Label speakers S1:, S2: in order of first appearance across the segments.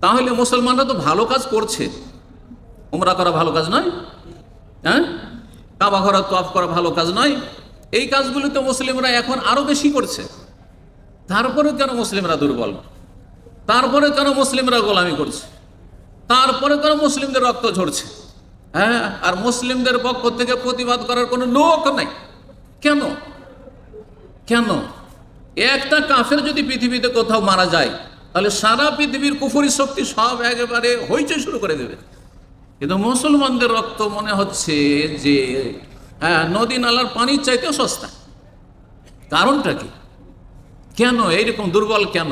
S1: তাহলে মুসলমানরা তো ভালো কাজ করছে। উমরা করা ভালো কাজ নয়? হ্যাঁ? কাবা ঘরা তোয়াফ করা ভালো কাজ নয়? এই কাজগুলি তো মুসলিমরা এখন আরও বেশি করছে। তারপরে কেন মুসলিমরা দুর্বল? তারপরে কেন মুসলিমরা গোলামি করছে? তারপরে কেন মুসলিমদের রক্ত ঝরছে? হ্যাঁ? আর মুসলিমদের পক্ষ থেকে প্রতিবাদ করার কোনো লোক নাই। কেন? কেন? একটা কাফের যদি পৃথিবীতে কোথাও মারা যায় তাহলে সারা পৃথিবীর কুফুরি শক্তি সব একেবারে হইচই শুরু করে দেবে। কিন্তু মুসলমানদের রক্ত মনে হচ্ছে যে হ্যাঁ নদী নালার পানির চাইতেও সস্তা। কারণটা কি? কেন? এইরকম দুর্বল কেন?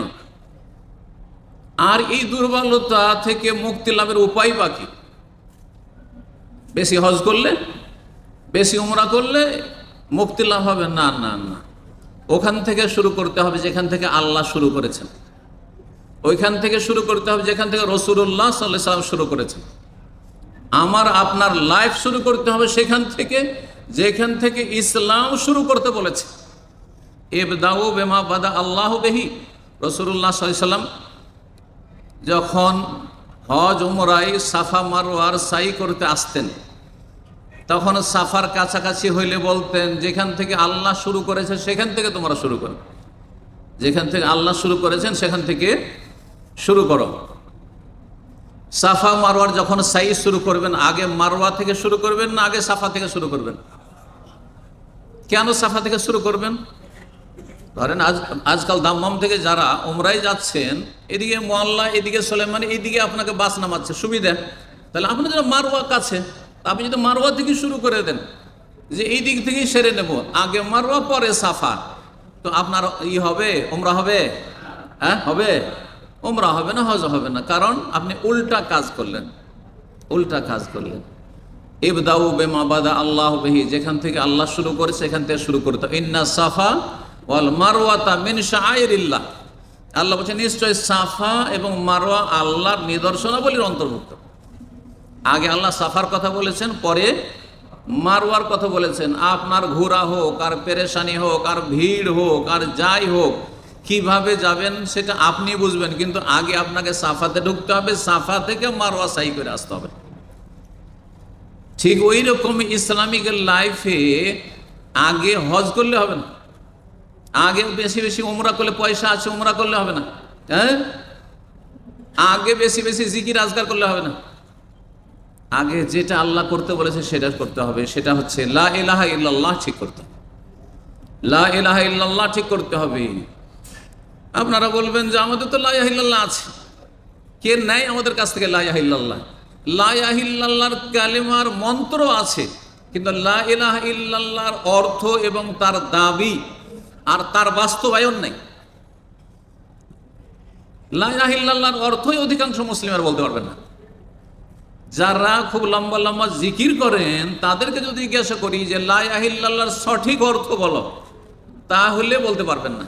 S1: আর এই দুর্বলতা থেকে মুক্তি লাভের উপায় বাকি বেশি হজ করলে? বেশি উমরা করলে? মুক্তি লাভ হবে না না না। ওখান থেকে শুরু করতে হবে যেখান থেকে আল্লাহ শুরু করেছেন। ওইখান থেকে শুরু করতে হবে যেখান থেকে রসুল্লাহ সাল্লাহ সাল্লাম শুরু করেছেন। আমার, আপনার লাইফ শুরু করতে হবে সেখান থেকে, যেখান থেকে ইসলাম শুরু করতে বলেছে। এবদাউ বেমা বাদা আল্লাহ বেহি। রসুল্লাহ সাল্লাম যখন হজ, উমরাই, সাফা মারোয়ার সাই করতে আসতেন, তখন সাফার কাছাকাছি হইলে বলতেন, যেখান থেকে আল্লাহ শুরু করেছে, সেখান থেকে তোমরা শুরু করো। যেখান থেকে আল্লাহ শুরু করেছেন, সেখান থেকে শুরু করো। সাফা মারোয়ার যখন সাই শুরু করবেন, আগে মারোয়া থেকে শুরু করবেন না আগে সাফা থেকে শুরু করবেন? কেন সাফা থেকে শুরু করবেন? ধরেন আজ, আজকাল দাম্মাম থেকে যারা ওমরাই যাচ্ছেন, এদিকে মোয়াল্লা, এদিকে সোলেমান এদিকে আপনাকে বাস নামাচ্ছে, সুবিধা? তাহলে আপনার যেন মারোয়া কাছে, আপনি যদি মারোয়া থেকে শুরু করে দেন, যে এই দিক থেকেই সেরে নেব, আগে মারোয়া পরে সাফা। তো আপনার ই হবে ওমরা হবে? হ্যাঁ হবে? ওমরা হবে না, হজ হবে না। কারণ আপনি উল্টা কাজ করলেন। উল্টা কাজ করলেন। ইবদাউ বেমা বাদা আল্লাহ বেহি, যেখান থেকে আল্লাহ শুরু করে, সেখান থেকে শুরু করতে। ইন্না সাফা ওয়াল মারওয়াতা মিন শাআইরিল্লাহ। আল্লাহ বলছেন, নিশ্চয় সাফা এবং মারওয়া আল্লাহর নিদর্শনাবলীর অন্তর্ভুক্ত। আগে আল্লাহ সাফার কথা বলেছেন, পরে মারওয়ার কথা বলেছেন। আপনার ঘোরা হোক, আর পেরেশানি হোক, আর ভিড় হোক, আর যাই হোক কীভাবে যাবেন সেটা আপনি বুঝবেন, কিন্তু আগে আপনাকে সাফাতে ঢুকতে হবে, সাফা থেকে মারওয়া সাই করে আসতে হবে। ঠিক ওই রকম ইসলামিক লাইফে আগে হজ করলে হবে না। আগে বেশি বেশি উমরা করলে পয়সা আছে, উমরা করলে হবে না। হ্যাঁ? আগে বেশি বেশি জিকির আজগার করলে হবে না। আগে যেটা আল্লাহ করতে বলেছে সেটা করতে হবে, সেটা হচ্ছে লা ইলাহা ইল্লাল্লাহ ঠিক করতে হবে। লা ইলাহা ইল্লাল্লাহ ঠিক করতে হবে। আপনারা বলবেন যে আমাদের তো লা ইলাহা আছে। কে নেয় আমাদের কাছ থেকে লা ইলাহা ইল্লাল্লাহ? লা ইলাহা কালিমার মন্ত্র আছে, কিন্তু লা ইলাহা অর্থ এবং তার দাবি আর তার বাস্তবায়ন নেই। লা ইলাহা অর্থই অধিকাংশ মুসলিমের বলতে পারবেন না। যারা খুব লম্বা লম্বা জিকির করেন, তাদেরকে যদি জিজ্ঞাসা করি যে লা ইলাহা সঠিক অর্থ বলো, তাহলে বলতে পারবেন না।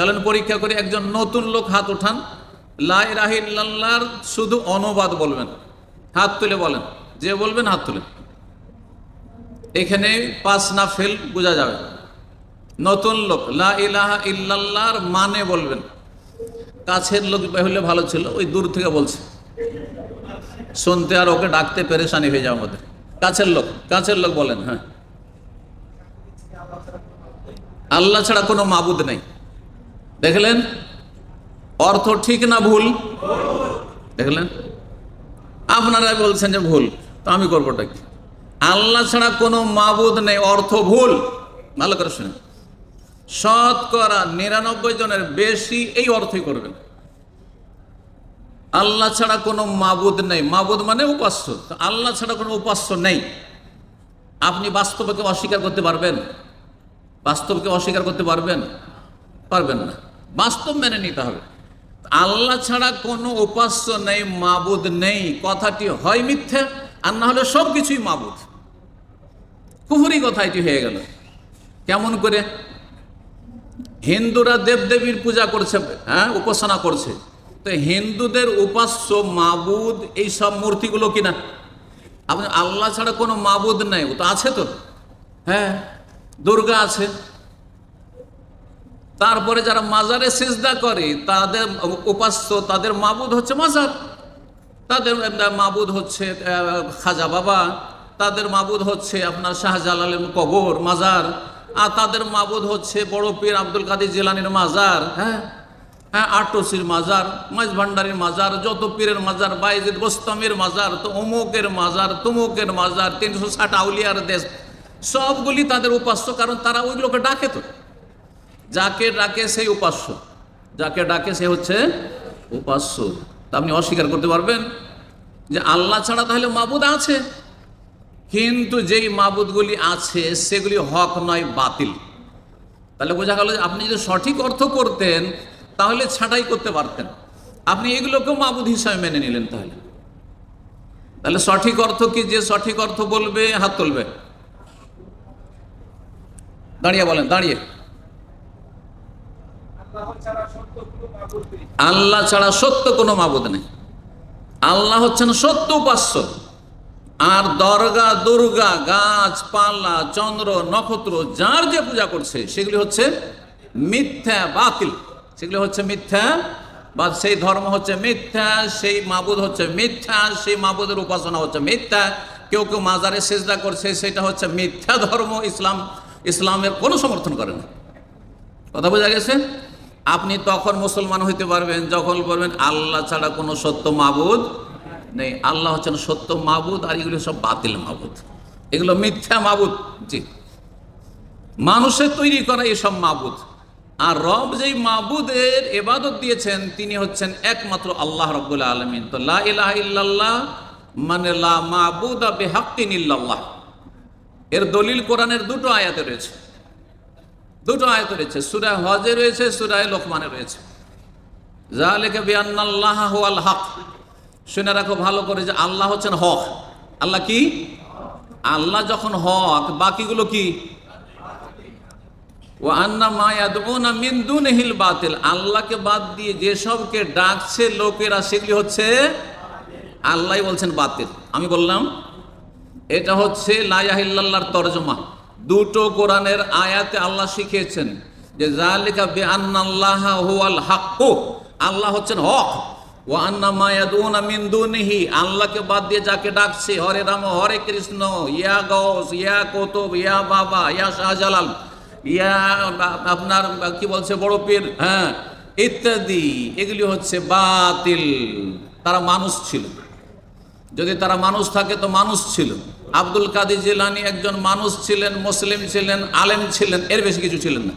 S1: চলেন পরীক্ষা করে, একজন নতুন লোক হাত উঠান। লা ইলাহা ইল্লাল্লাহর শুধু অনুবাদ বলবেন। হাত তুলে বলেন, যে বলবেন হাত তুলে। এখানে পাস না ফেল বোঝা যাবে। নতুন লোক, লা ইলাহা মানে বলবেন। কাছের লোক হলে ভালো ছিল, ওই দূর থেকে বলছে। শুনতে আর ওকে ডাকতে পেরেশানি হয়ে যাও আমাদের। কাছের লোক কাছের লোক বলেন হ্যাঁ। আল্লাহ ছাড়া কোনো মাবুদ নেই। দেখলেন? অর্থ ঠিক না ভুল? দেখলেন? আপনারা বলছেন যে ভুল, তো আমি করবোটা কি? আল্লাহ ছাড়া কোনো মাবুদ নেই, অর্থ ভুল। ভালো করে শুনে শতকরা নিরানব্বই জনের বেশি এই অর্থই করবেন। আল্লাহ ছাড়া কোনো মাবুদ নেই। মাবুদ মানে উপাস্য। তো আল্লাহ ছাড়া কোনো উপাস্য নেই। আপনি বাস্তবকে অস্বীকার করতে পারবেন? বাস্তবকে অস্বীকার করতে পারবেন? পারবেন না। বাস্তব মেনে নিতে হবে। আল্লাহ ছাড়া কোনো উপাস্য নেই, মাবুদ নেই, কথাটি হয় মিথ্যে আর না হলে সব কিছুই মাবুদ। কুহুরি কথা এটি হয়ে গেল। কেমন করে? হিন্দুরা দেবদেবীর পূজা করছে হ্যাঁ উপাসনা করছে। তো হিন্দুদের উপাস্য, মাবুদ, এই সব মূর্তিগুলো কিনা? আপনি আল্লাহ ছাড়া কোনো মাবুদ নেই, ও তো আছে তো। হ্যাঁ দুর্গা আছে। তারপরে যারা মাজারে সিজদা করে, তাদের উপাস্য তাদের মাবুদ হচ্ছে মাজার। তাদের মাবুদ হচ্ছে খাজা বাবা। তাদের মাবুদ হচ্ছে আপনার শাহজালালের কবর, মাজার। আর তাদের মাবুদ হচ্ছে বড় পীর আব্দুল কাদের জিলানির মাজার হ্যাঁ? হ্যাঁ আটসির মাজার মাঝ ভান্ডারির মাজার, যত পীরের মাজার, বাইজিদ বোস্তামের মাজার, তো অমুকের মাজার, তুমুকের মাজার, তিনশো ষাট আউলিয়ার দেশ, সবগুলি তাদের উপাস্য কারণ তারা ওইগুলোকে ডাকে তো। যাকে ডাকে সেই উপাস্য। যাকে ডাকে সে হচ্ছে উপাস্য। তা আপনি অস্বীকার করতে পারবেন যে আল্লাহ ছাড়া তাহলে মাবুদ আছে। কিন্তু যেই মাবুদগুলি আছে, সেগুলি হক নয়, বাতিল। তাহলে বোঝা গেল আপনি যদি সঠিক অর্থ করতেন, তাহলে ছাঁটাই করতে পারতেন। আপনি এগুলোকেও মাবুদ হিসাবে মেনে নিলেন তাহলে। তাহলে সঠিক অর্থ কি? যে সঠিক অর্থ বলবে, হাত তুলবে। দাঁড়িয়ে বলেন, দাঁড়িয়ে। আল্লাহ ছাড়া সত্য কোনো মাবুদ নেই। আল্লাহ হচ্ছেন সত্য উপাস্য। আর দরগা, দুর্গা গাছপালা চন্দ্র, নক্ষত্র, যার যে পূজা করছে, সেগুলি হচ্ছে মিথ্যা, বাতিল। সেগুলি হচ্ছে মিথ্যা বা সেই ধর্ম হচ্ছে মিথ্যা, সেই মাবুদ হচ্ছে মিথ্যা, সেই মাবুদের উপাসনা হচ্ছে মিথ্যা। কেউ কেউ মাজারে সেজদা করছে, সেটা হচ্ছে মিথ্যা ধর্ম। ইসলাম ইসলামের কোনো সমর্থন করে না। কথা বোঝা গেছে? আপনি তখন মুসলমান হইতে পারবেন, যখন বলবেন আল্লাহ ছাড়া কোনো সত্য মাবুদ নেই। আল্লাহ হচ্ছেন সত্য মাবুদ আর এগুলো সব বাতিল মাবুদ। এগুলো মিথ্যা মাবুদ। জি। মানুষের তৈরি করা এসব মাবুদ। আর রব যেই মাবুদের এবাদত দিয়েছেন, তিনি হচ্ছেন একমাত্র আল্লাহ রব্বুল আলমিন। তো লা ইলাহা ইল্লাল্লাহ মানে লা মাবুদা বেহাক্কিন ইল্লাল্লাহ। এর দলিল কোরআনের দুটো আয়াতে রয়েছে। দুটো আয়াত রয়েছে। সুরায় হজে রয়েছে, সুরায় লোকমানে রয়েছে। জালেকে বিয়ান্নাল্লাহ হুয়াল হক। শুনে রাখো ভালো করে যে আল্লাহ হচ্ছেন হক। আল্লাহ কি? আল্লাহ যখন হক, বাকিগুলো কি? ও আন্না মায়াদুনা মিন দুনহিল বাতিল। আল্লাহকে বাদ দিয়ে যেসবকে ডাকছে লোকেরা, সেগুলি হচ্ছে আল্লাহ বলছেন বাতিল। আমি বললাম, এটা হচ্ছে লাইলাহিল্লাহর তরজমা। দুটো কোরআনের আয়াতে আল্লাহ শিখিয়েছেন যে জালিকা বে আন্নাল্লাহ হুয়াল হাক্কু, আল্লাহ হচ্ছেন হক। ও আন্না মায়াদুনা মিন দুনিহি, আল্লাহকে বাদ দিয়ে যাকে ডাকছে, হরে রাম, হরে কৃষ্ণ, ইয়া গৌস ইয়া কৌতুব, ইয়া বাবা, ইয়া শাহজালাল, ইয়া আপনার কি বলছে বড় পীর? হ্যাঁ ইত্যাদি, এগুলি হচ্ছে বাতিল। তারা মানুষ ছিল। যদি তারা মানুষ থাকে তো মানুষ ছিল আব্দুল কাদির জিলানি একজন মানুষ ছিলেন, মুসলিম ছিলেন, আলেম ছিলেন, এর বেশি কিছু ছিলেন না।